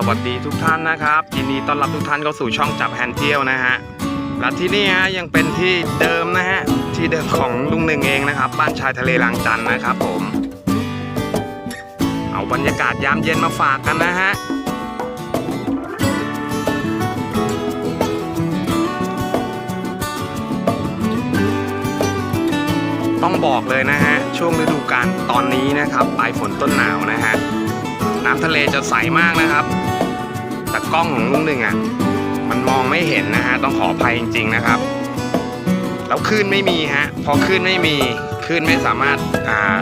สวัสดีทุกท่านนะครับยินดีต้อนรับทุกท่านเข้าสู่ช่องจับแฮนเที่ยวนะฮะและที่นี่ฮะยังเป็นที่เดิมนะฮะที่เดิมของลุงหนึ่งเองนะครับ บ้านชายทะเลลางจันนะครับผม เอาบรรยากาศยามเย็นมาฝากกันนะฮะต้องบอกเลยนะฮะช่วงฤดูกาลตอนนี้นะครับปลายฝนต้นหนาวนะฮะน้ำทะเลจะใสมากนะครับ แต่กล้องของลุงหนึ่งอะ มันมองไม่เห็นนะฮะ ต้องขออภัยจริง ๆ นะครับ แล้วคลื่นไม่มีฮะ พอคลื่นไม่มีคลื่นไม่สามารถอ่า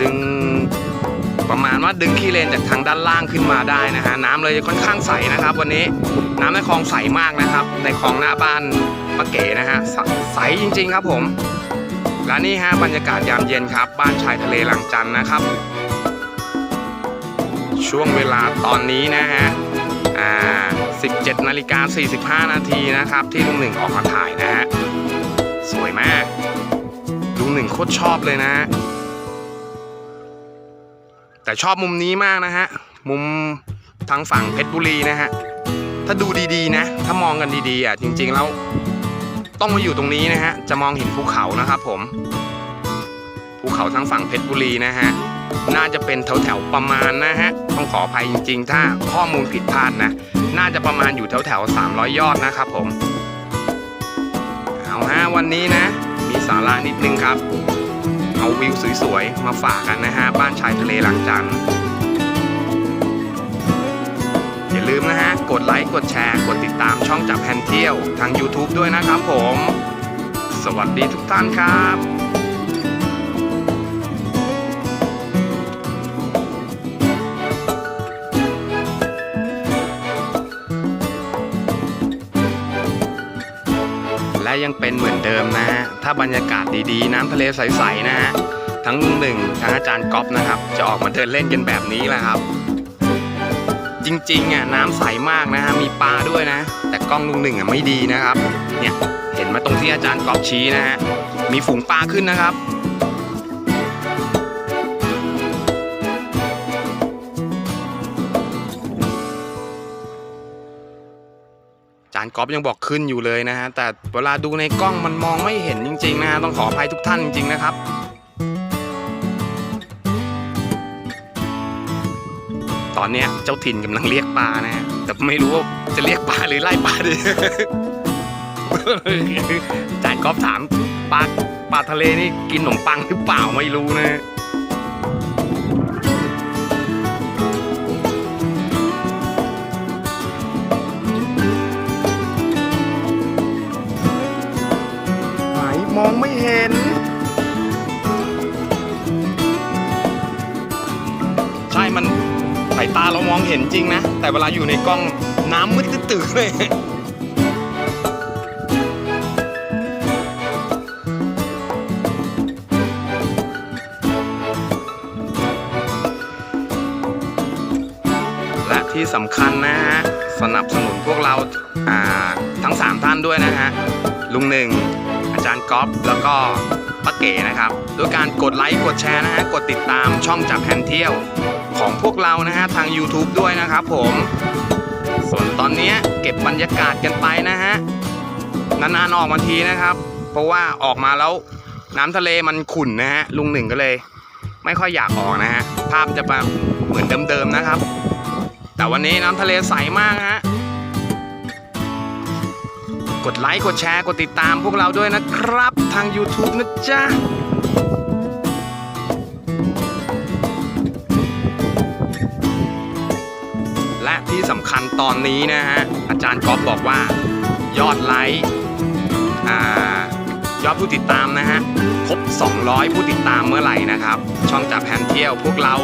ดึงประมาณว่าดึงขี้เลนจากทางด้านล่างขึ้นมาได้นะฮะน้ำเลยค่อนข้างใสนะครับ วันนี้น้ำในคลองใสมากนะครับ ในคลองหน้าบ้านป้าเก๋นะฮะใสใสจริง ๆ ครับผม และนี่ฮะบรรยากาศยามเย็นครับ บ้านชายทะเลหลังจันนะครับ ช่วงเวลาตอนนี้นะฮะ อ่า 17นาฬิกา45 นาทีนะครับ ที่ลุงหนึ่งออกมาถ่ายนะฮะ สวยมากลุงหนึ่งโคตรชอบเลยนะฮะ แต่ชอบมุมนี้มากนะฮะ มุมทางฝั่งเพชรบุรีนะฮะ ถ้าดูดีๆนะ ถ้ามองกันดีๆอะจริงๆแล้วต้องมาอยู่ตรงนี้นะฮะ จะมองเห็นภูเขานะครับผม ภูเขาทางฝั่งเพชรบุรีนะฮะ น่าจะเป็นแถวแถวๆประมาณนะฮะต้องขออภัยจริง ๆ ถ้าข้อมูลผิดพลาดนะ น่าจะประมาณอยู่แถวแถวๆ300 ยอดนะครับผมเอาฮะวันนี้นะ มีสาระนิดนึงครับ เอาวิวสวยๆมาฝากกันนะฮะบ้านชายทะเลหลังจันอย่าลืมนะฮะกดไลค์กดแชร์กดติดตามช่องจับแฮนเที่ยวทาง YouTube ด้วยนะครับผม สวัสดีทุกท่านครับ ยังเป็นเหมือนเดิมนะฮะถ้าบรรยากาศดีๆ น้ำทะเลใสๆนะฮะทั้งลุงหนึ่งทั้งอาจารย์ก๊อฟนะครับ จะออกมาเดินเล่นกันแบบนี้แหละครับ จริงๆอะน้ำใสมากนะฮะมีปลาด้วยนะ แต่กล้องลุงหนึ่งอะไม่ดีนะครับ เนี่ยเห็นมาตรงที่อาจารย์ก๊อฟชี้นะฮะมีฝูงปลาขึ้นนะครับ จานก๊อฟยังบอกขึ้นอยู่เลยนะฮะ แต่เวลาดูในกล้องมันมองไม่เห็นจริง ๆ นะฮะ ต้องขออภัยทุกท่านจริง ๆ นะครับตอนเนี้ยเจ้าถิ่นกำลังเรียกปลานะฮะแต่ไม่รู้ว่าจะเรียกปลาหรือไล่ปลาดีจานก๊อฟถามปลาปลาทะเลนี่กินขนมปังหรือเปล่าไม่รู้นะ องไม่เห็น ใช่มันสายตาเรามองเห็นจริงนะ แต่เวลาอยู่ในกล้องน้ำมืดตื้อเลยและที่สำคัญนะฮะ สนับสนุนพวกเราอ่าทั้ง 3 ท่านด้วยนะฮะ ลุงหนึ่ง อาจารย์ก๊อฟแล้วก็ป้าเก๋นะครับด้วยการกดไลค์กดแชร์นะฮะกดติดตามช่องจับแผนเที่ยวของพวกเรานะฮะทาง YouTube ด้วยนะครับผมส่วนตอนนี้เก็บบรรยากาศกันไปนะฮะนานๆออกมาทีนะครับ เพราะว่าออกมาแล้วน้ำทะเลมันขุ่นนะฮะลุงหนึ่งก็เลย ไม่ค่อยอยากออกนะฮะภาพจะแบบเหมือนเดิมๆนะครับ แต่วันนี้น้ำทะเลใสมากฮะ กดไลค์ กดแชร์ กดติดตามพวกเราด้วยนะครับ ทาง YouTube นะจ๊ะและที่สำคัญตอนนี้นะฮะ อาจารย์ก๊อฟบอกว่ายอดไลค์อ่ายอดผู้ติดตามนะฮะครบ 200 ผู้ติดตามเมื่อไหร่นะครับ ช่องจับแผนเที่ยวพวกเรา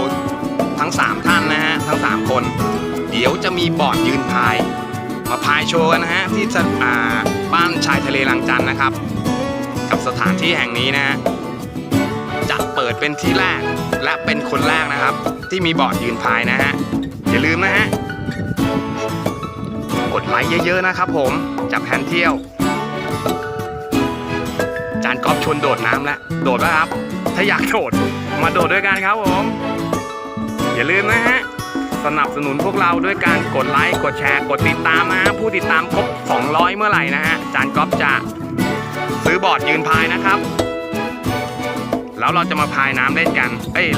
ทั้ง 3 ท่านนะฮะ ทั้ง 3 คน เดี๋ยวจะมีบอร์ดยืนพาย มาพายโชว์กันนะฮะที่สะอ่าบ้านชายทะเลลังจันนะครับ กับสถานที่แห่งนี้นะฮะจะเปิดเป็นที่แรกและเป็นคนแรกนะครับ ที่มีบอร์ดยืนพายนะฮะอย่าลืมนะฮะกดไลค์เยอะๆนะครับ ผมจับแผนเที่ยว จานกอล์ฟชนโดดน้ำแล้วโดดแล้วครับ ถ้าอยากโดดมาโดดด้วยกันครับผม อย่าลืมนะฮะ สนับสนุนพวกเราด้วยการกดไลค์ กดแชร์ กดติดตามนะฮะผู้ติดตามครบ 200 เมื่อไหร่นะฮะจานก๊อฟจะซื้อบอร์ดยืนพายนะครับ แล้วเราจะมาพายน้ำเล่นกัน เอ้ย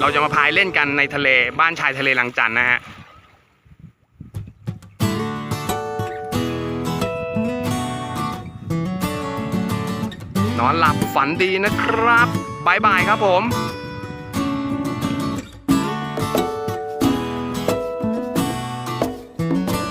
เราจะมาพายเล่นกันในทะเลบ้านชายทะเลลังจันนะฮะนอนหลับฝันดีนะครับบายบายครับผม